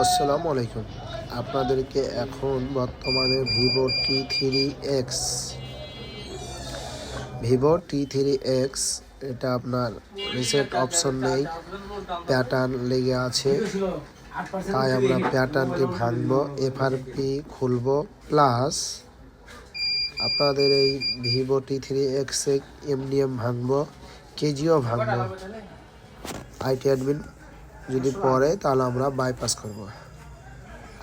আসসালামু আলাইকুম। আপনাদেরকে এখন বর্তমানে Vivo T three X. Vivo T three X, এটা আপনার রিসেট অপশন নেই। প্যাটার্ন লেগে আছে। তাই আমরা প্যাটার্নটি ভাঙবো এফআরপি খুলব প্লাস আপনাদের এই Vivo T three X MDM ভাঙবো কেজিও ভাঙবো। আইটি অ্যাডমিন যদি পড়ে, তাহলে আমরা বাইপাস করব।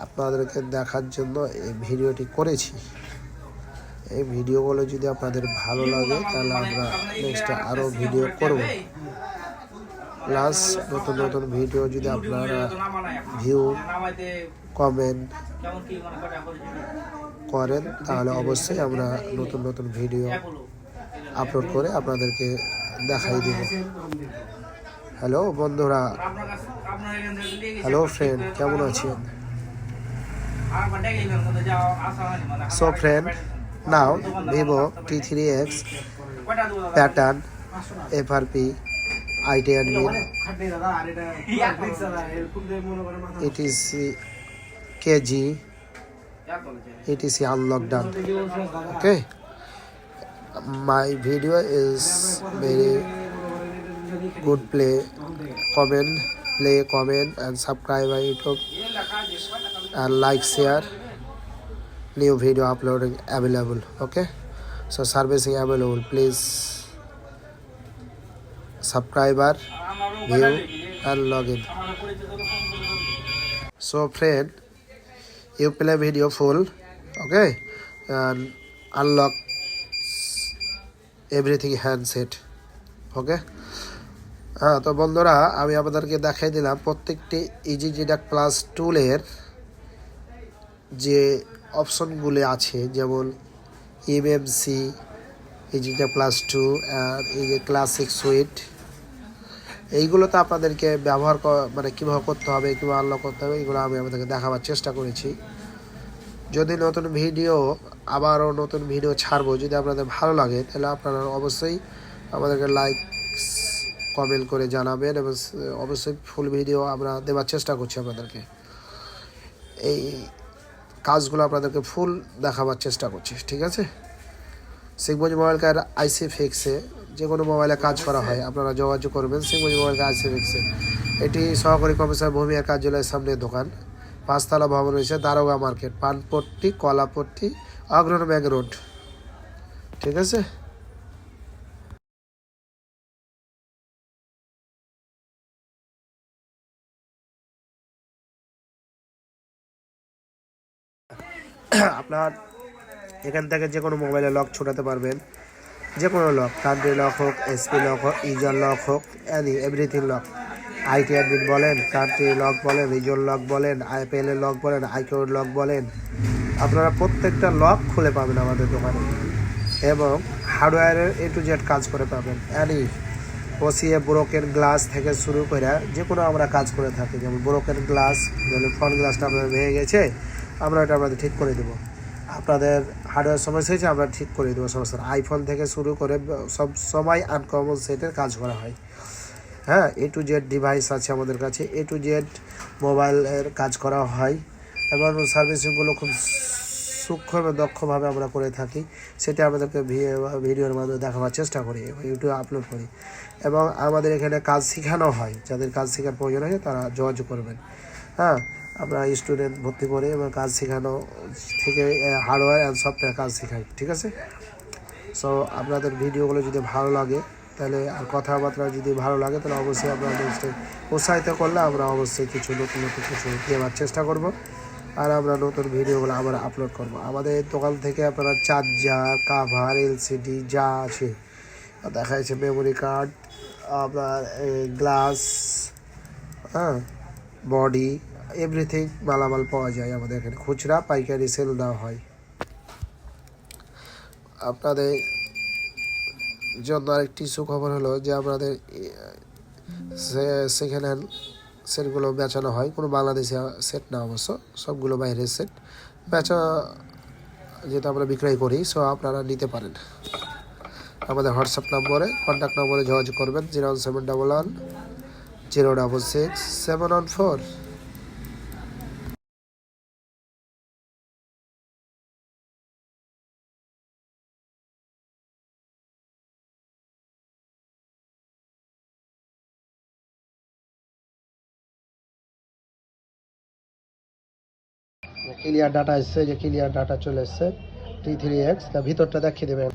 আপনাদেরকে দেখার জন্য এই ভিডিওটি করেছি। এই ভিডিওগুলো যদি আপনাদের ভালো লাগে, তাহলে আমরা নেক্সট আরও ভিডিও করব। প্লাস নতুন নতুন ভিডিও যদি আপনারা ভিউ কমেন্ট করেন, তাহলে অবশ্যই আমরা নতুন নতুন ভিডিও আপলোড করে আপনাদেরকে দেখাই দিব। হ্যালো বন্ধুরা। হ্যালো ফ্রেন্ড, কেমন আছেন? So friend now Vivo T three X pattern FRP IT admin ETC KG ETC unlock done okay my video is very good play comment play comment and subscribe my youtube. And like share. New video uploading available okay? So servicing available. Please subscriber view and login so friend you play video full okay? And unlock everything handset okay? হ্যাঁ তো বন্ধুরা, আমি আপনাদেরকে দেখাই দিলাম প্রত্যেকটি easy জিডাক plus টুলের যে অপশনগুলি আছে, যেমন ইএমএমসি ইজিটা প্লাস টু আর এই যে ক্লাসিক সুইট এইগুলোতে আপনাদেরকে ব্যবহার মানে কীভাবে করতে হবে, কীভাবে আনলক করতে হবে, এগুলো আমি আপনাদেরকে দেখাবার চেষ্টা করেছি। যদি নতুন ভিডিও, আবারও নতুন ভিডিও ছাড়বো, যদি আপনাদের ভালো লাগে, তাহলে আপনারা অবশ্যই আমাদেরকে লাইক কমেন্ট করে জানাবেন এবং অবশ্যই ফুল ভিডিও আমরা দেওয়ার চেষ্টা করছি আপনাদেরকে। এই কাজগুলো আপনাদেরকে ফুল দেখাবার চেষ্টা করছি, ঠিক আছে? সিগমজ মোবাইল কার আইসি ফিক্সে যে কোনো মোবাইলে কাজ করা হয়, আপনারা যোগাযোগ করবেন সিগমজ মোবাইল কার আইসি ফিক্সে এটি সহকারী কমিশনার ভূমিয়া কার্যালয়ের সামনে দোকান। পাঁচতলা ভবন রয়েছে দারোগা মার্কেট, পানপট্টি, কলাপট্টি, অগ্রণ ব্যাগ রোড, ঠিক আছে? আপনার এখান থেকে যে কোনো মোবাইলে লক ছোটাতে পারবেন। যে কোনো লক কান্ট্রি লক হোক এসপি লক হোক ইজন লক হোক any everything lock IT admit বলেন কান্ট্রি লক বলেন রিজন লক বলেন আইপিএল এর লক বলেন আইকিউর লক বলেন, আপনারা প্রত্যেকটা লক খুলে পাবেন আমাদের দোকানে। এবং হার্ডওয়্যারের এ টু জেড কাজ করে পাবেন। অ্যানি বসিয়ে ব্রোকেন গ্লাস থেকে শুরু করে যে কোনো আমরা কাজ করে থাকি, যেমন ব্রোকেন গ্লাস যেমন ফ্রন্ট গ্লাসটা আপনার ভেঙে গেছে আমরা এটা আপনাদের ঠিক করে দেবো। আপনাদের হার্ডওয়্যার সমস্যা হয়েছে, আমরা ঠিক করে দেবো সমস্যা আইফোন থেকে শুরু করে সব সময় আনকমন সেটের কাজ করা হয়। হ্যাঁ এ টু জেড ডিভাইস আছে আমাদের কাছে। এ টু জেড মোবাইলের কাজ করা হয়। এবং সার্ভিসিংগুলো খুব সূক্ষ্ম এবং দক্ষভাবে আমরা করে থাকি। সেটা আমাদেরকে ভিডিওর মাধ্যমে দেখাবার চেষ্টা করি এবং ইউটিউবে আপলোড করি। এবং আমাদের এখানে কাজ শেখানো হয়। যাদের কাজ শেখার প্রয়োজন আছে তারা যোগাযোগ করবেন। হ্যাঁ আমরা স্টুডেন্ট ভর্তি করে এবং কাজ শেখানো থেকে হার্ডওয়্যার অ্যান্ড সফটওয়্যার কাজ শেখাই, ঠিক আছে? সো আপনাদের ভিডিওগুলো যদি ভালো লাগে, তাহলে আর কথাবার্তা যদি ভালো লাগে, তাহলে অবশ্যই নেক্সট উৎসাহিত করলে আমরা অবশ্যই কিছু নতুন নতুন কিছু দেওয়ার চেষ্টা করব। আর আমরা নতুন ভিডিওগুলো আবার আপলোড করব। আমাদের দোকান থেকে আপনারা চার্জার কাভার এলসিডি যা আছে, দেখা যাচ্ছে মেমোরি কার্ড আপনার গ্লাস হ্যাঁ বডি এভরিথিং মালামাল পাওয়া যায় আমাদের এখানে। খুচরা, পাইকারি সেল দেওয়া হয়। আপনাদের জন্য আরেকটি সুখবর হলো যে আমাদের সেকেন্ড হ্যান্ড সেটগুলো বেচানো হয়। কোনো বাংলাদেশি সেট না অবশ্য, সবগুলো বাইরের সেট বেচা যেটা আমরা বিক্রয় করি সো আপনারা নিতে পারেন। আমাদের হোয়াটসঅ্যাপ নম্বরে কন্ট্যাক্ট নম্বরে যোগাযোগ করবেন। Zero one seven double one, zero double six, seven one four. Clear data এসছে যে ক্লিয়ার ডাটা চলে এসছে টি থ্রি এক্স তা ভিতরটা দেখিয়ে দেবেন